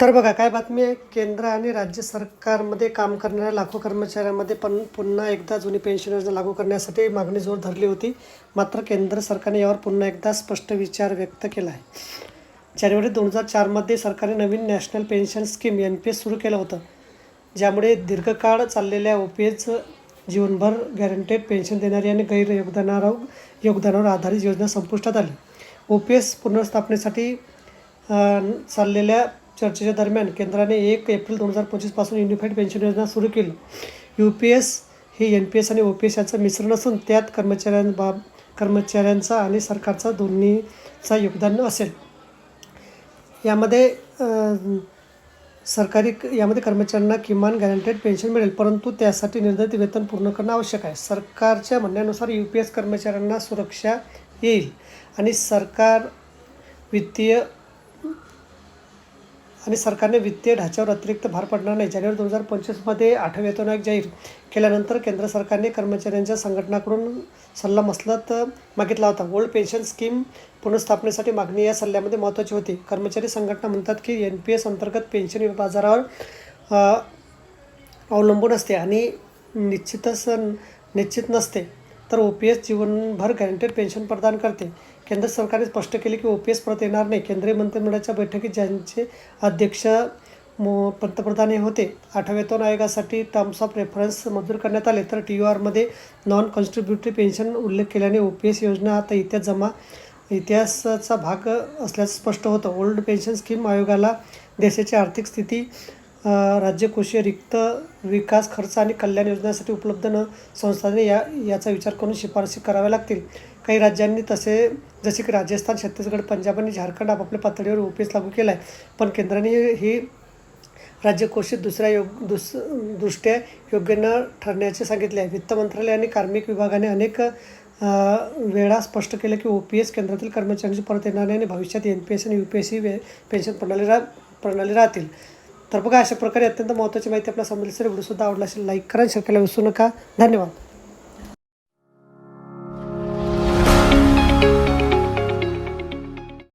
तर बघा काय बातमी आहे? केंद्र आणि राज्य सरकारमध्ये काम करणाऱ्या लाखो कर्मचाऱ्यांमध्ये पण पुन्हा एकदा जुनी पेन्शन योजना लागू करण्यासाठी मागणी जोर धरली होती. मात्र केंद्र सरकारने यावर पुन्हा एकदा स्पष्ट विचार व्यक्त केला आहे. जानेवारी दोन हजार चारमध्ये सरकारने नवीन national pension scheme N P S सुरू केलं होतं ज्यामुळे दीर्घकाळ चाललेल्या ओ पी एस जीवनभर गॅरंटेड पेन्शन देणारी आणि गैर योगदानावर योगदानावर आधारित योजना संपुष्टात आली. ओ पी एस पुनर्स्थापनेसाठी चाललेल्या चर्चेच्या दरम्यान केंद्राने एक एप्रिल दोन हजार पंचवीसपासून युनिफाईड पेन्शन योजना सुरू केली. यू पी एस हे एन पी एस आणि ओ पी एस यांचं मिश्रण असून त्यात कर्मचाऱ्यांबाब कर्मचाऱ्यांचा आणि सरकारचा दोन्हीचा योगदान असेल. यामध्ये सरकारी यामध्ये कर्मचाऱ्यांना किमान गॅरंटेड पेन्शन मिळेल परंतु त्यासाठी निर्धारित वेतन पूर्ण करणं आवश्यक आहे. सरकारच्या म्हणण्यानुसार यू पी एस कर्मचाऱ्यांना सुरक्षा येईल आणि सरकार वित्तीय आणि सरकारने वित्तीय ढाच्यावर अतिरिक्त भार पडणार नाही. जानेवारी दोन हजार पंचवीसमध्ये आठव्यातून वेतन आयोग जाहीर केल्यानंतर केंद्र सरकारने कर्मचाऱ्यांच्या संघटनाकडून सल्ला मसलत मागितला होता. ओल्ड पेन्शन स्कीम पुनर्स्थापनेसाठी मागणी या सल्ल्यामध्ये महत्त्वाची होती. कर्मचारी संघटना म्हणतात की एन पी एस अंतर्गत पेन्शन बाजारावर अवलंबून असते आणि निश्चितच निश्चित नसते. तर ओ पी एस जीवनभर गॅरंटेड पेन्शन प्रदान करते. केंद्र सरकारने स्पष्ट केले की ओ पी एस परत येणार नाही. केंद्रीय मंत्रिमंडळाच्या बैठकीत ज्यांचे अध्यक्ष मो पंतप्रधान हे होते आठव्यातून आयोगासाठी टर्म्स ऑफ रेफरन्स मंजूर करण्यात आले. तर टी यू आरमध्ये नॉन कॉन्स्ट्रिब्युटरी पेन्शन उल्लेख केल्याने ओ पी एस योजना आता इतिहास जमा इतिहासाचा भाग असल्याचं स्पष्ट होतं. ओल्ड पेन्शन स्कीम आयोगाला देशाची आर्थिक स्थिती राज्यकोषीय रिक्त विकास खर्च आणि कल्याण योजनासाठी उपलब्ध न संस्थांनी या याचा विचार करून शिफारसी कराव्या लागतील. काही राज्यांनी तसे जसे की राजस्थान छत्तीसगड पंजाब आणि झारखंड आपापल्या पातळीवर ओ पी एस लागू केला आहे पण केंद्राने ही राज्यकोषित दुसऱ्या योग दुस दृष्ट्या योग्य न ठरण्याचे सांगितले. आहे वित्त मंत्रालय आणि कार्मिक विभागाने अनेक वेळा स्पष्ट केलं की ओ पी एस केंद्रातील कर्मचाऱ्यांची परत येणार नाही आणि भविष्यात एन पी एस आणि यू पी एस ही वे पेन्शन प्रणाली रा प्रणाली राहतील. तर बघा अशा प्रकारे अत्यंत महत्त्वाची माहिती आपल्या समजली व्हिडिओसुद्धा आवडला असेल लाईक करा शेअर करायला विसरू नका. धन्यवाद.